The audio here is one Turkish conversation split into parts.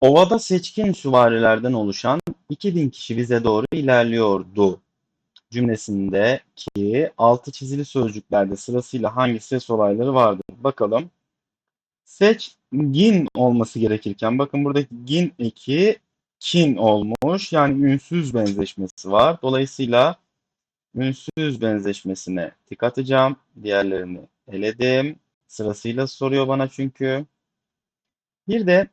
Ovada seçkin süvarilerden oluşan 2000 kişi bize doğru ilerliyordu cümlesindeki altı çizili sözcüklerde sırasıyla hangi ses olayları vardır? Bakalım. Seçgin olması gerekirken bakın buradaki gin eki kin olmuş. Yani ünsüz benzeşmesi var. Dolayısıyla ünsüz benzeşmesine tik atacağım. Diğerlerini eledim. Sırasıyla soruyor bana çünkü. Bir de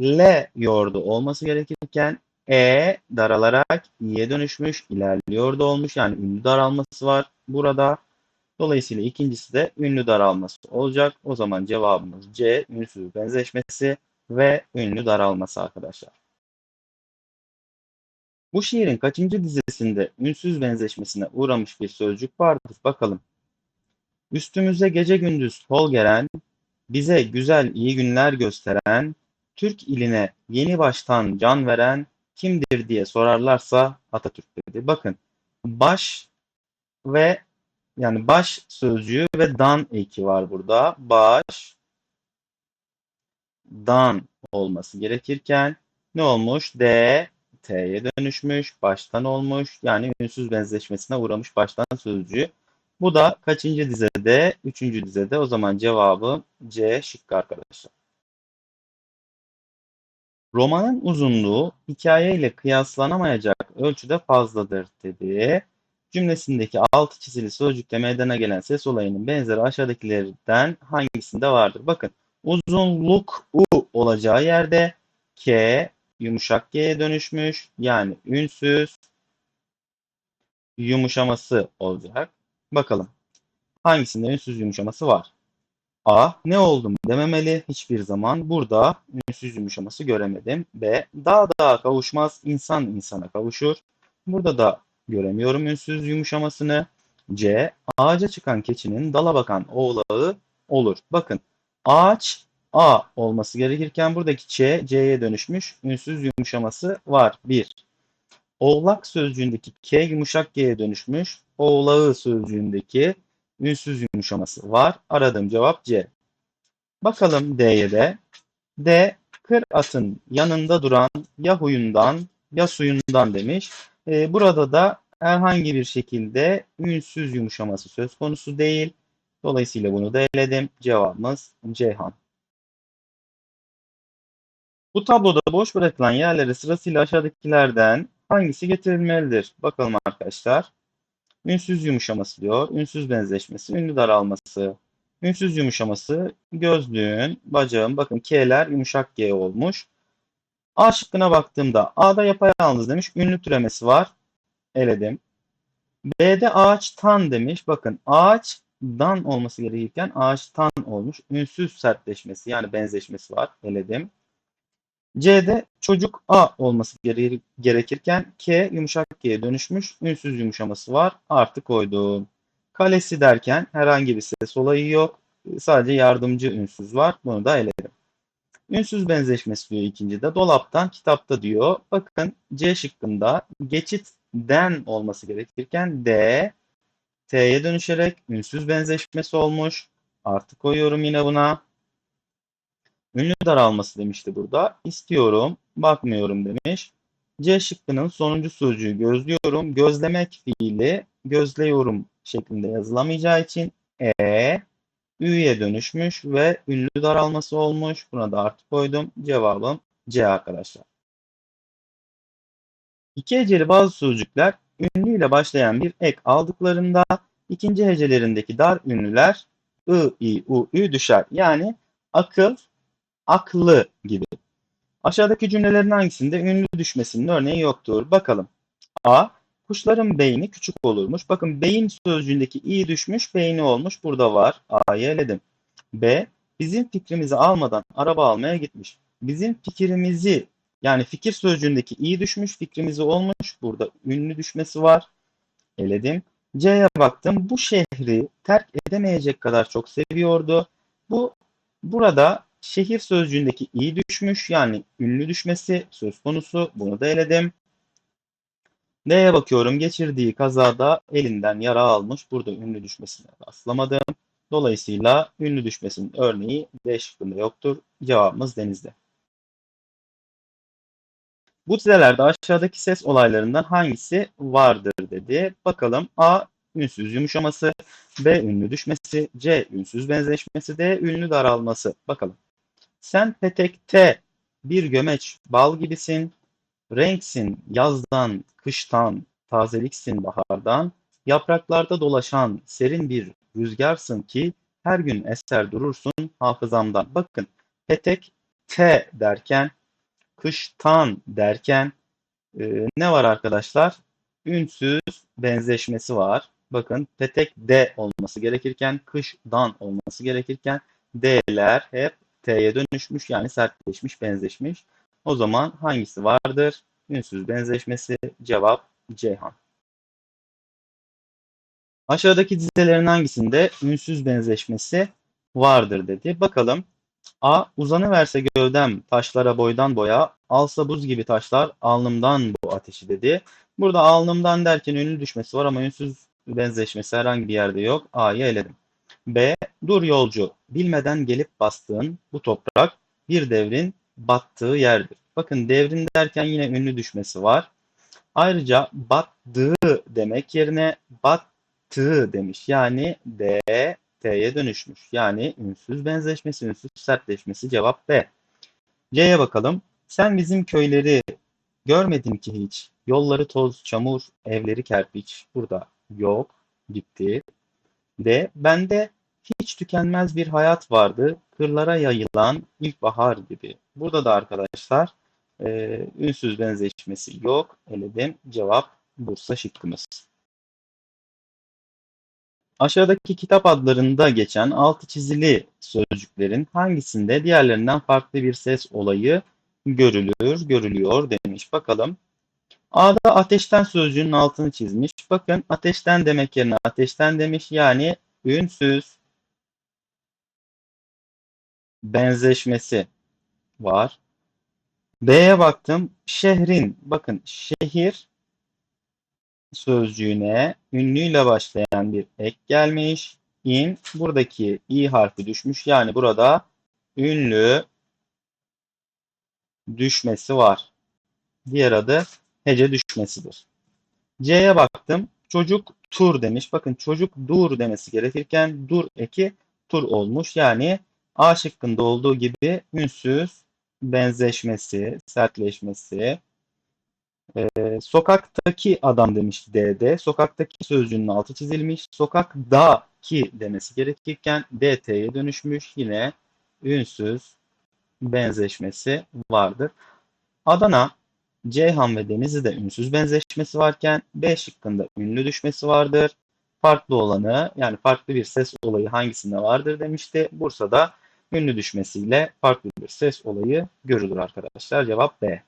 ilerliyordu olması gerekirken e daralarak i'ye dönüşmüş, ilerliyordu olmuş. Yani ünlü daralması var burada. Dolayısıyla ikincisi de ünlü daralması olacak. O zaman cevabımız C, ünsüz benzeşmesi ve ünlü daralması arkadaşlar. Bu şiirin kaçıncı dizesinde ünsüz benzeşmesine uğramış bir sözcük vardır? Bakalım. Üstümüze gece gündüz kol gelen, bize güzel iyi günler gösteren, Türk iline yeni baştan can veren kimdir diye sorarlarsa Atatürk dedi. Bakın baş ve yani baş sözcüğü ve dan eki var burada. Baş, dan olması gerekirken ne olmuş? D, T'ye dönüşmüş, baştan olmuş. Yani ünsüz benzeşmesine uğramış baştan sözcüğü. Bu da kaçıncı dizede? Üçüncü dizede. O zaman cevabı C şıkkı arkadaşlar. Romanın uzunluğu hikaye ile kıyaslanamayacak ölçüde fazladır dedi. Cümlesindeki altı çizili sözcükte meydana gelen ses olayının benzeri aşağıdakilerden hangisinde vardır? Bakın uzunluk u olacağı yerde k yumuşak g'ye dönüşmüş. Yani ünsüz yumuşaması olacak. Bakalım hangisinde ünsüz yumuşaması var? A. Ne oldum dememeli hiçbir zaman. Burada ünsüz yumuşaması göremedim. B. Dağ dağa kavuşmaz, insan insana kavuşur. Burada da göremiyorum ünsüz yumuşamasını. C. Ağaca çıkan keçinin dala bakan oğlağı olur. Bakın ağaç A olması gerekirken buradaki Ç, C'ye dönüşmüş ünsüz yumuşaması var. 1. Oğlak sözcüğündeki K yumuşak G'ye dönüşmüş. Oğlağı sözcüğündeki ünsüz yumuşaması var. Aradığım cevap C. Bakalım D'ye de. D. Kır atın yanında duran ya huyundan ya suyundan demiş. Ee, burada da herhangi bir şekilde ünsüz yumuşaması söz konusu değil. Dolayısıyla bunu da eledim. Cevabımız Ceyhan. Bu tabloda boş bırakılan yerlere sırasıyla aşağıdakilerden hangisi getirilmelidir? Bakalım arkadaşlar. Ünsüz yumuşaması diyor. Ünsüz benzeşmesi, ünlü daralması. Ünsüz yumuşaması gözlüğün, bacağın bakın K'ler yumuşak G olmuş. A şıkkına baktığımda A'da yapayalnız demiş. Ünlü türemesi var. Eledim. B'de ağaçtan demiş. Bakın ağaçtan olması gerekirken ağaçtan olmuş. Ünsüz sertleşmesi yani benzeşmesi var. Eledim. C'de çocuk A olması gerekirken K yumuşak G'ye dönüşmüş. Ünsüz yumuşaması var. Artı koydum. Kalesi derken herhangi bir ses olayı yok. Sadece yardımcı ünsüz var. Bunu da eledim. Ünsüz benzeşmesi diyor ikincide. Dolaptan kitapta diyor. Bakın C şıkkında geçitten olması gerekirken D T'ye dönüşerek ünsüz benzeşmesi olmuş. Artı koyuyorum yine buna. Ünlü daralması demişti burada. İstiyorum, bakmıyorum demiş. C şıkkının sonuncu sözcüğü gözlüyorum. Gözlemek fiili gözleyorum şeklinde yazılamayacağı için E, Ü'ye dönüşmüş ve ünlü daralması olmuş. Buna da artı koydum. Cevabım C arkadaşlar. İki heceli bazı sözcükler ünlü ile başlayan bir ek aldıklarında ikinci hecelerindeki dar ünlüler I, I, U, Ü düşer. Yani akıl, aklı gibi. Aşağıdaki cümlelerin hangisinde ünlü düşmesinin örneği yoktur? Bakalım. A. Kuşların beyni küçük olurmuş. Bakın beyin sözcüğündeki i düşmüş, beyni olmuş. Burada var. A'yı eledim. B. Bizim fikrimizi almadan araba almaya gitmiş. Bizim fikrimizi yani fikir sözcüğündeki i düşmüş, fikrimizi olmuş. Burada ünlü düşmesi var. Eledim. C'ye baktım. Bu şehri terk edemeyecek kadar çok seviyordu. Bu burada şehir sözcüğündeki i düşmüş yani ünlü düşmesi söz konusu. Bunu da eledim. D'ye bakıyorum. Geçirdiği kazada elinden yara almış. Burada ünlü düşmesine rastlamadım. Dolayısıyla ünlü düşmesinin örneği D şıkkında yoktur. Cevabımız denizde. Bu dizelerde aşağıdaki ses olaylarından hangisi vardır dedi. Bakalım A. Ünsüz yumuşaması, B. Ünlü düşmesi, C. Ünsüz benzeşmesi, D. Ünlü daralması. Bakalım. Sen petekte bir gömeç bal gibisin, renksin yazdan, kıştan, tazeliksin bahardan, yapraklarda dolaşan serin bir rüzgarsın ki her gün eser durursun hafızamdan. Bakın petek te derken, kıştan derken e, ne var arkadaşlar? Ünsüz benzeşmesi var. Bakın petek de olması gerekirken, kışdan olması gerekirken D'ler hep T'ye dönüşmüş yani sertleşmiş, benzeşmiş. O zaman hangisi vardır? Ünsüz benzeşmesi cevap Ceyhan. Aşağıdaki dizelerin hangisinde ünsüz benzeşmesi vardır dedi. Bakalım. A. Uzanıverse gövdem taşlara boydan boya, alsa buz gibi taşlar alnımdan bu ateşi dedi. Burada alnımdan derken ünlü düşmesi var ama ünsüz benzeşmesi herhangi bir yerde yok. A'yı eledim. B. Dur yolcu, bilmeden gelip bastığın bu toprak bir devrin battığı yerdir. Bakın devrin derken yine ünlü düşmesi var. Ayrıca battığı demek yerine battığı demiş. Yani D, T'ye dönüşmüş. Yani ünsüz benzeşmesi, ünsüz sertleşmesi cevap B. C'ye bakalım. Sen bizim köyleri görmedin ki hiç. Yolları toz, çamur, evleri kerpiç. Burada yok, gitti. D. Bende hiç tükenmez bir hayat vardı. Kırlara yayılan ilkbahar gibi. Burada da arkadaşlar e, ünsüz benzeşmesi yok. Eledim. Cevap Bursa şıkkımız. Aşağıdaki kitap adlarında geçen altı çizili sözcüklerin hangisinde diğerlerinden farklı bir ses olayı görülür, görülüyor demiş. Bakalım. A'da ateşten sözcüğünün altını çizmiş. Bakın ateşten demek yerine ateşten demiş. Yani ünsüz benzeşmesi var. B'ye baktım. Şehrin. Bakın şehir sözcüğüne ünlüyle başlayan bir ek gelmiş. İn. Buradaki i harfi düşmüş. Yani burada ünlü düşmesi var. Diğer adı hece düşmesidir. C'ye baktım. Çocuk tur demiş. Bakın çocuk dur demesi gerekirken dur eki tur olmuş. Yani A şıkkında olduğu gibi ünsüz benzeşmesi, sertleşmesi. Ee, sokaktaki adam demiş D'de. Sokaktaki sözcüğünün altı çizilmiş. Sokaktaki demesi gerekirken DT'ye dönüşmüş. Yine ünsüz benzeşmesi vardır. Adana, Ceyhan ve Denizli'de ünsüz benzeşmesi varken B şıkkında ünlü düşmesi vardır. Farklı olanı yani farklı bir ses olayı hangisinde vardır demişti. Bursa'da ünlü düşmesiyle farklı bir ses olayı görülür arkadaşlar. Cevap B.